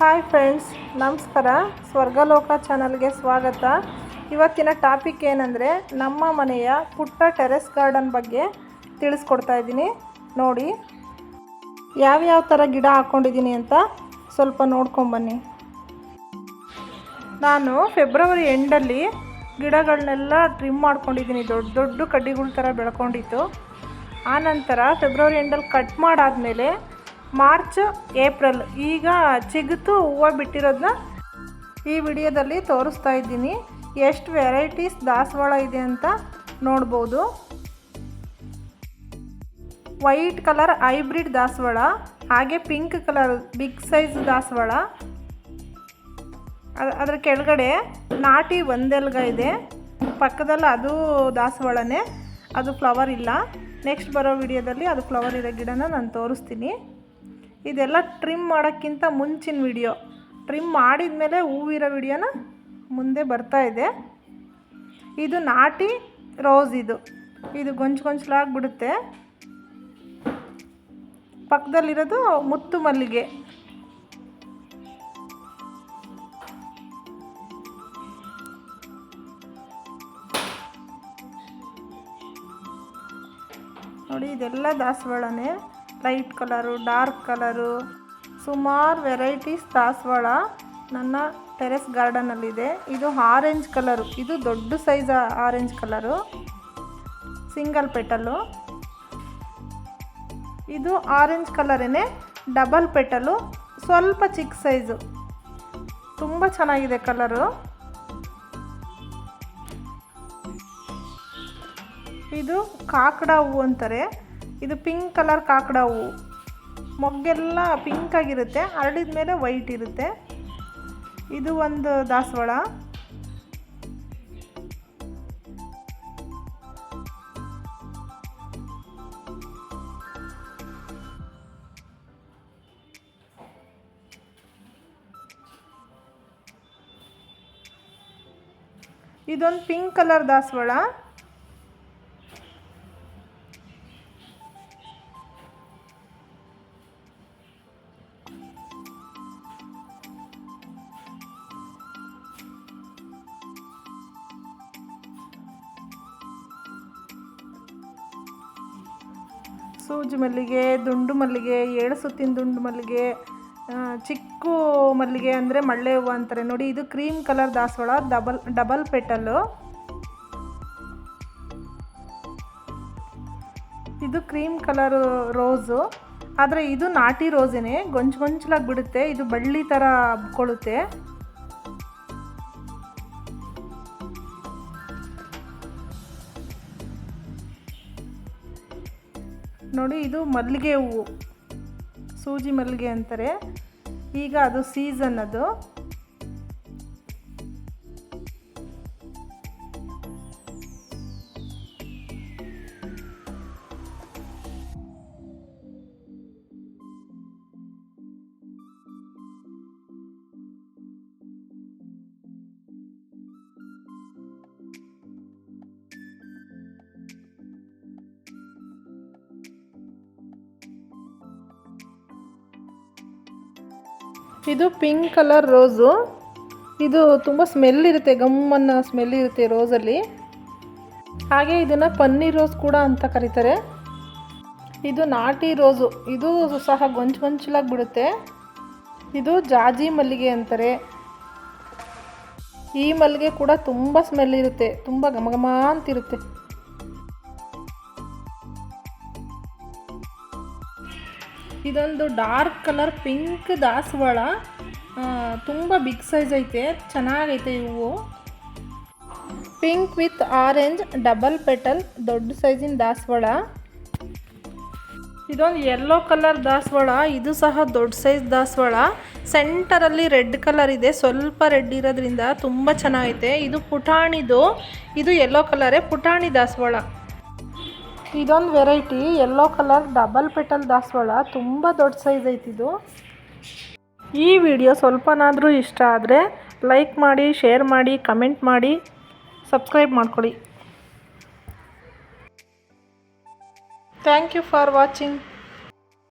Hi friends ನಮಸ್ಕಾರ. ಸ್ವರ್ಗಲೋಕ ಚಾನಲ್ಗೆ ಸ್ವಾಗತ. ಇವತ್ತಿನ ಟಾಪಿಕ್ ಏನಂದರೆ ನಮ್ಮ ಮನೆಯ ಪುಟ್ಟ ಟೆರೆಸ್ ಗಾರ್ಡನ್ ಬಗ್ಗೆ ತಿಳಿಸ್ಕೊಡ್ತಾ ಇದ್ದೀನಿ. ನೋಡಿ ಯಾವ್ಯಾವ ಥರ ಗಿಡ ಹಾಕ್ಕೊಂಡಿದ್ದೀನಿ ಅಂತ ಸ್ವಲ್ಪ ನೋಡ್ಕೊಂಬನ್ನಿ ನಾನು ಫೆಬ್ರವರಿ ಎಂಡಲ್ಲಿ ಗಿಡಗಳನ್ನೆಲ್ಲ ಟ್ರಿಮ್ ಮಾಡ್ಕೊಂಡಿದ್ದೀನಿ. ದೊಡ್ಡ ದೊಡ್ಡ ಕಡ್ಡಿಗಳ ಥರ ಬೆಳ್ಕೊಂಡಿತ್ತು. ಆನಂತರ ಫೆಬ್ರವರಿ ಎಂಡಲ್ಲಿ ಕಟ್ ಮಾಡಾದಮೇಲೆ ಮಾರ್ಚ್, ಏಪ್ರಿಲ್. ಈಗ ಚಿಗುತು ಹೂವು ಬಿಟ್ಟಿರೋದನ್ನ ಈ ವಿಡಿಯೋದಲ್ಲಿ ತೋರಿಸ್ತಾ ಇದ್ದೀನಿ. ಎಷ್ಟು ವೆರೈಟೀಸ್ ದಾಸವಾಳ ಇದೆ ಅಂತ ನೋಡ್ಬೋದು. ವೈಟ್ ಕಲರ್ ಹೈಬ್ರಿಡ್ ದಾಸವಾಳ, ಹಾಗೆ ಪಿಂಕ್ ಕಲರ್ ಬಿಗ್ ಸೈಜ್ ದಾಸವಾಳ. ಅದರ ಕೆಳಗಡೆ ನಾಟಿ ಒಂದೆಲ್ಗ ಇದೆ. ಪಕ್ಕದಲ್ಲಿ ಅದು ದಾಸವಾಳನೇ. ಅದು ಫ್ಲವರ್ ಇಲ್ಲ. ನೆಕ್ಸ್ಟ್ ಬರೋ ವಿಡಿಯೋದಲ್ಲಿ ಅದು ಫ್ಲವರ್ ಇರೋ ಗಿಡನ ನಾನು ತೋರಿಸ್ತೀನಿ. ಇದೆಲ್ಲ ಟ್ರಿಮ್ ಮಾಡೋಕ್ಕಿಂತ ಮುಂಚಿನ ವಿಡಿಯೋ ಟ್ರಿಮ್ ಮಾಡಿದ ಮೇಲೆ ಹೂವಿರೋ ವಿಡಿಯೋನ ಮುಂದೆ ಬರ್ತಾ ಇದೆ. ಇದು ನಾಟಿ ರೋಸ್ ಇದು. ಇದು ಗೊಂಚು ಗೊಂಚಲಾಗ್ಬಿಡುತ್ತೆ ಪಕ್ಕದಲ್ಲಿರೋದು ಮುತ್ತು ಮಲ್ಲಿಗೆ. ನೋಡಿ, ಇದೆಲ್ಲ ದಾಸವಾಳನೇ. ಲೈಟ್ ಕಲರು, ಡಾರ್ಕ್ ಕಲರು, ಸುಮಾರು ವೆರೈಟೀಸ್ ದಾಸವಾಳ ನನ್ನ ಟೆರೆಸ್ ಗಾರ್ಡನಲ್ಲಿದೆ. ಇದು ಆರೆಂಜ್ ಕಲರು, ಇದು ದೊಡ್ಡ size orange colour, single petal ಇದು ಆರೆಂಜ್ ಕಲರೇ ಡಬಲ್ ಪೆಟಲು ಸ್ವಲ್ಪ ಚಿಕ್ಕ ಸೈಜು. ತುಂಬ ಚೆನ್ನಾಗಿದೆ ಕಲರು. ಇದು ಕಾಕಡ ಹೂವು ಅಂತಾರೆ. ಇದು ಪಿಂಕ್ ಕಲರ್ ಕಾಕಡ ಹೂವು ಮೊಗ್ಗೆಲ್ಲ ಪಿಂಕ್ ಆಗಿರುತ್ತೆ, ಹರಡಿದ ಮೇಲೆ ವೈಟ್ ಇರುತ್ತೆ. ಇದು ಒಂದು ದಾಸವಾಳ. ಇದೊಂದು ಪಿಂಕ್ ಕಲರ್ ದಾಸವಾಳ. ಸೂಜಿ ಮಲ್ಲಿಗೆ, ದುಂಡು ಮಲ್ಲಿಗೆ, ಏಳು ಸುತ್ತಿನ ದುಂಡು ಮಲ್ಲಿಗೆ ಚಿಕ್ಕ ಮಲ್ಲಿಗೆ ಅಂದರೆ ಮಳ್ಳೆ ಹೂವು ಅಂತಾರೆ. ನೋಡಿ, ಇದು ಕ್ರೀಮ್ ಕಲರ್ ದಾಸವಾಳ, ಡಬಲ್ ಡಬಲ್ ಪೆಟಲ್ಲು. ಇದು ಕ್ರೀಮ್ ಕಲರ್ ರೋಸು. ಆದರೆ ಇದು ನಾಟಿ ರೋಸೇನೆ ಗೊಂಚು ಗೊಂಚಲಾಗಿ ಬಿಡುತ್ತೆ. ಇದು ಬಳ್ಳಿ ಥರ ಹಬ್ಕೊಳ್ಳುತ್ತೆ ನೋಡಿ ಇದು ಮಲ್ಲಿಗೆ ಹೂವು. ಸೂಜಿ ಮಲ್ಲಿಗೆ ಅಂತಾರೆ. ಈಗ ಅದು ಸೀಸನ್ ಅದು. ಇದು ಪಿಂಕ್ ಕಲರ್ ರೋಸು. ಇದು ತುಂಬ ಸ್ಮೆಲ್ ಇರುತ್ತೆ ಗಮ್ಮನ್ನ ಸ್ಮೆಲ್ ಇರುತ್ತೆ ರೋಸಲ್ಲಿ. ಹಾಗೆ ಇದನ್ನು ಪನ್ನೀರ್ ರೋಸ್ ಕೂಡ ಅಂತ ಕರೀತಾರೆ. ಇದು ನಾಟಿ ರೋಸು. ಇದು ಸಹ ಗೊಂಚು ಗೊಂಚಲಾಗಿ ಬಿಡುತ್ತೆ. ಇದು ಜಾಜಿ ಮಲ್ಲಿಗೆ ಅಂತಾರೆ. ಈ ಮಲ್ಲಿಗೆ ಕೂಡ ತುಂಬ ಸ್ಮೆಲ್ ಇರುತ್ತೆ, ತುಂಬ ಘಮ ಘಮ ಅಂತಿರುತ್ತೆ. ಇದೊಂದು ಡಾರ್ಕ್ ಕಲರ್ ಪಿಂಕ್ ದಾಸವಾಳ. ತುಂಬ ಬಿಗ್ ಸೈಜ್ ಐತೆ, ಚೆನ್ನಾಗೈತೆ ಇವು. Pink with orange double petal ದೊಡ್ಡ ಸೈಜಿನ ದಾಸವಾಳ. ಇದೊಂದು ಯೆಲ್ಲೋ ಕಲರ್ ದಾಸವಾಳ, ಇದು ಸಹ ದೊಡ್ಡ ಸೈಜ್ ದಾಸವಾಳ. ಸೆಂಟರಲ್ಲಿ ರೆಡ್ ಕಲರ್ ಇದೆ, ಸ್ವಲ್ಪ ರೆಡ್ ಇರೋದ್ರಿಂದ ತುಂಬ ಚೆನ್ನಾಗೈತೆ. ಇದು ಪುಟಾಣಿದು, ಇದು ಯೆಲ್ಲೋ ಕಲರೇ ಪುಟಾಣಿ ದಾಸವಾಳ. ಇದೊಂದು variety yellow colour double petal ದಾಸವಾಳ. ತುಂಬ ದೊಡ್ಡ ಸೈಜ್ ಐತಿದು ಈ ವಿಡಿಯೋ ಸ್ವಲ್ಪನಾದರೂ ಇಷ್ಟ ಆದರೆ ಲೈಕ್ ಮಾಡಿ ಶೇರ್ ಮಾಡಿ ಕಮೆಂಟ್ ಮಾಡಿ ಸಬ್ಸ್ಕ್ರೈಬ್ ಮಾಡ್ಕೊಳ್ಳಿ. Thank you for watching